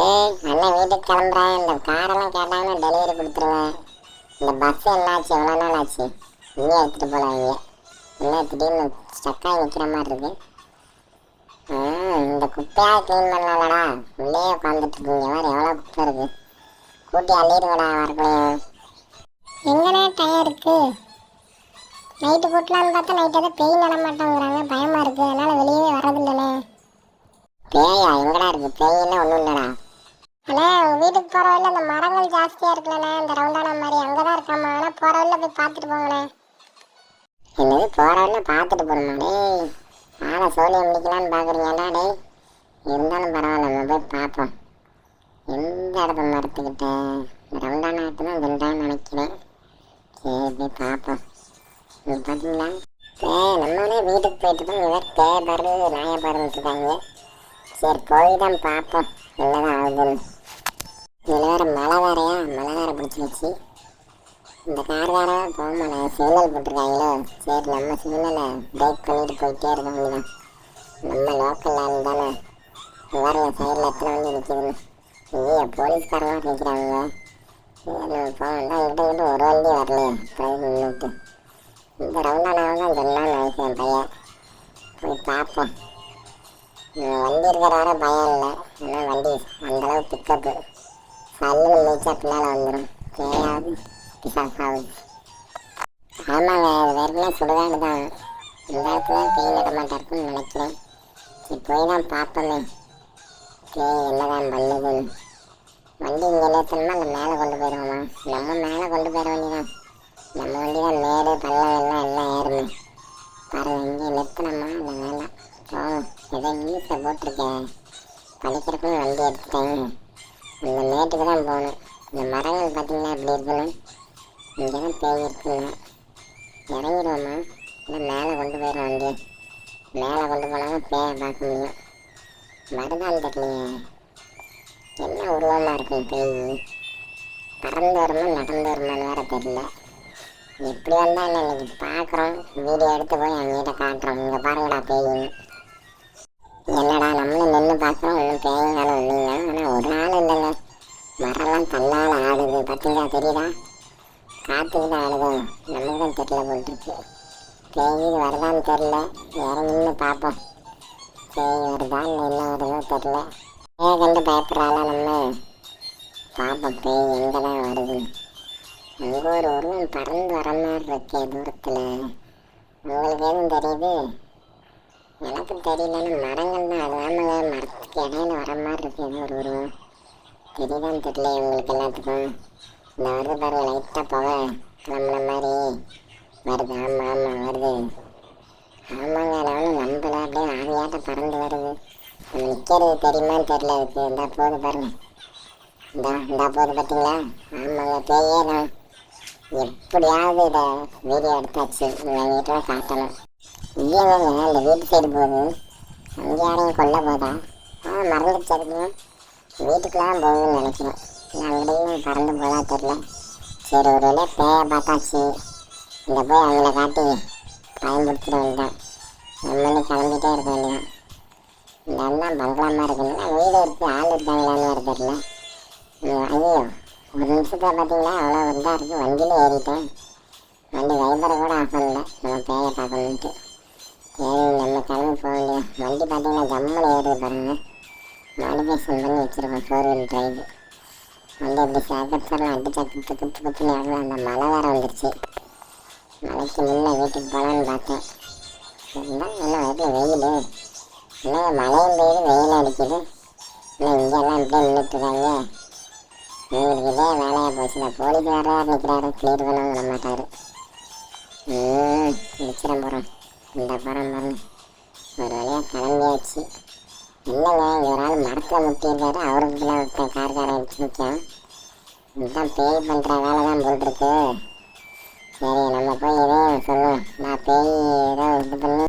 ஏய் அண்ணன் வீட்டுக்கு கிளம்புறேன். இந்த காரெல்லாம் கேட்டாங்கன்னா டெலிவரி கொடுத்துருவேன். இந்த பஸ் என்னாச்சு? எவ்வளோ நாள் ஆச்சு? இங்கே எடுத்துகிட்டு போகலாங்க என்ன திடீர்னு ஸ்டக்காகி நிற்கிற மாதிரி இருக்கு. இந்த குப்பையாக க்ளீன் பண்ணலாம்டா உள்ளே உட்காந்துட்டு இருக்கீங்க மாதிரி எவ்வளோ குப்பை இருக்கு. கூட்டி அள்ளிடுங்கடா வரக்குள்ளையும் எங்கண்ணா டயர் இருக்கு? நைட்டு கூட்டலான்னு பார்த்தா நைட்டு எதாவது பெய் நடமாட்டோங்கிறாங்க. பயமாக இருக்குது அதனால் வெளியே வர்றதில்லண்ணே. பேயா? எங்கடா இருக்குது பேயெல்லாம் ஒன்றும் இல்லைடா. வீட்டுக்கு போகிற வழியில் அந்த மரங்கள் ஜாஸ்தியாக இருக்கலண்ணே அந்த ரவுண்டான மாதிரி அங்கே தான் இருக்காமா ஆனால் போகிற வழியில் போய் பார்த்துட்டு போங்கண்ணே என்னது போகிற வழியில் பார்த்துட்டு போகணுமா? டேய் ஆளை சோழியை முடிக்கலான்னு பார்க்குறீங்களா டேய். இருந்தாலும் பரவாயில்ல நம்ம போய் பார்ப்போம். எந்த இடத்த மரத்துக்கிட்ட இந்த ரவுண்டான ஆட்டு தான் திண்டான்னு நினைக்கிறேன். சரி போய் பார்ப்போம். இது பார்த்தீங்களா ஏ நம்மளே வீட்டுக்கு போயிட்டு தான் இவர் தேவை பேப்பரு நாயப்பாருன்னு இருக்காங்க சரி போய் தான் பார்ப்போம். என்னதான் ஆகுதுன்னு. இதில் வேறு மழை வேறையா? மழை வேறு பிடிச்சி வச்சு இந்த கார் வேற போக மாட்டேன் சிக்னல் போட்டிருக்காங்களோ? சரி நம்ம சிக்னலை பிரேக் பண்ணிட்டு போயிட்டே இருக்க முடியும் நம்ம லோக்கல் லேண்ட் தானே. வரல சைடில் எத்தனை வண்டி நிற்கிதுன்னு ஐயோ போலீஸ்காரங்களாம் நிற்கிறாங்க சரி போக வேண்டாம் இங்கிட்ட ஒரு வண்டி வரலையே. பிரைஸ் நின்றுட்டு இந்த ரவுண்டானால தான் சொல்லான்னு நினைக்கிறேன் பையன். போய் பார்ப்போம். வண்டி இருக்கிற வர பயம் இல்லை. ஆனால் வண்டி அந்தளவு பிக்கப்பு சல்லுன்னு நீச்சா பின்னால் வந்துடும் தேவையாது பிசாசாவது ஆமாங்க அது வெறுமனே சுடுகாடு தான். இந்த இடத்துல பேய் நடமாட்டம் இருக்குன்னு நினைக்கிறேன். சரி போய் தான் பார்ப்போமே. பேய் என்னதான் பண்ணுதுன்னு வண்டி இங்கே நிறுத்தணுமா? இல்லை மேலே கொண்டு போயிடுவோமா? நம்ம மேலே கொண்டு போயிட வேண்டியதான் நம்ம வண்டி தான் மேடு பள்ளம் எல்லாம் எல்லாம் ஏறுமே. பாருங்க இங்கே நிறுத்தணுமா? இல்லை வேண்டாம். போவோம். ஏதோ இங்கிலீஷில் போட்டிருக்கேன். படிக்கிறதுக்குன்னு வண்டி எடுத்துட்டேன். அந்த மேட்டுக்கு தான் போகணும் இந்த மரங்கள் பார்த்தீங்கன்னா எப்படி இருக்கணும் இங்கே தான் பேய் இருக்குங்க இறங்கிடுவோமா இல்லை மேலே கொண்டு போயிடும் வண்டி மேலே கொண்டு போனாலும் பேயை பார்க்க முடியும். மருதான் தெரியலையே என்ன உருவமாக இருக்கும் பேய் பறந்து வருமா நடந்து வரணும் வேறு தெரியல. எப்படி வந்தால் என்ன இன்னைக்கு பார்க்குறோம். வீடியோ எடுத்து போய் அங்கிட்ட காட்டுறோம். இங்கே பாருங்கடா பேயின்னு என்னடா நம்மளும் நின்று பார்க்குறோம். ஒன்றும் பேய்ங்களும் இல்லைங்க. ஆனால் ஒரு நாள் மரம்லாம் தன்னால் ஆடுது. பார்த்தீங்களா தெரியுதா? காற்றுக்கு தான் ஆடுதும் நமக்கு தெரியல போட்டுருக்கு பேய் வருதான்னு தெரில இறங்கின்னு பார்ப்போம். பேய் வருதான்னு என்ன வருதோ தெரில பேயை கண்டு பயப்படுறாளா நம்ம? பார்ப்போம் பேய் எங்கே தான் வருது? அங்கே ஒரு உருவம் பறந்து வர மாதிரி இருக்கே தூரத்தில். உங்களுக்கு எதுவும் தெரியுது? எனக்கு தெரியலன்னு மரங்கள் தான். அது ஆமாங்க மரத்துக்கு இடையில வர மாதிரி இருக்கு ஏதோ ஒரு உருவம். இதுதான் தெரியல உங்களுக்கு எல்லாத்துக்கும். இந்த வருது பாருங்க லைட்டாக புகை கிளம்புன மாதிரி. வருது ஆமாம் ஆமாம் வருது. ஆமாங்க நானும் நம்பல அப்படியே ஆவியாட்ட பறந்து வருது. நிற்கிறது தெரியுமான்னு தெரியல அதுக்கு. இந்தா போகுது பாருங்க. இந்தா இந்தா போகுது பார்த்தீங்களா ஆமாங்க பேயே தான் எப்படியாவது இதை வீடியோ எடுத்தாச்சு. உங்கள் வீட்டில் காட்டணும். இல்லைங்க இந்த வீட்டு சைடு போகுது. அங்கே யாரையும் கொல்ல போதா? ஆ மறந்துச்சு அதுக்கு. வீட்டுக்குலாம் போகணும்னு நினைக்கிறேன் அங்கேயும் பறந்து போதா தெரில சரி ஒரு வழியாக பேயை பார்த்தாச்சு. இந்த போய் அவங்கள காட்டி பயன்படுத்திட வேண்டாம் நம்மளும் கிளம்பிட்டே இருக்க வேண்டியதான் இந்த அண்ணா பங்களாமா இருக்குன்னா வீடு இருக்கு ஆள் இருக்காங்களான்னு வேறு தெரில ஐயோ ஒரு நிமிஷத்தில் பார்த்தீங்களா அவ்வளோ இதாக இருக்குது வண்டியில் ஏறிட்டேன். வண்டி வைபரை கூட ஆஃப் பண்ணல நம்ம பேயை பார்க்கணுன்ட்டு சரி நம்ம கிளம்பி போக வேண்டியதான் வண்டி பார்த்தீங்கன்னா ஜம்முன்னு ஏறுது பாருங்க மாடிஃபிகேஷன் பண்ணி வச்சுருக்கோம் ஃபோர் வீல் டிரைவ் வந்து இப்படி சேகரிச்செல்லாம் அடிச்சா குத்து குத்து அந்த மழை வேற வந்துருச்சு. மழைக்கு முன்னே வீட்டுக்கு போகலான்னு பார்த்தேன். இருந்தால் என்ன வெயில். என்ன மழையும் பெய்யுது வெயில் அடிக்குது. இன்னும் இங்கெல்லாம் இப்படியே நின்றுட்டுருக்காங்க உங்களுக்கு இதே வேலையாக போச்சு. இந்த போலீஸ் வேறு நிற்கிறாரு கிளியர் பண்ண விட மாட்டார். ம் போகிறோம் இந்த படம் பாருங்க. ஒரு வழியாக கிளம்பியாச்சு. இல்லைங்க இங்க ஒரு ஆள் மரத்தில் முட்டியிருக்காரு அவருக்கு தான் ஒருத்தன் கார்காரன் அடிச்சு இதுதான் பேய் பண்ணுற வேலை தான் போட்டிருக்கு சரி நம்ம போய் எதையும் சொல்லுவோம். நான் பேய் ஏதோ இது பண்ணி.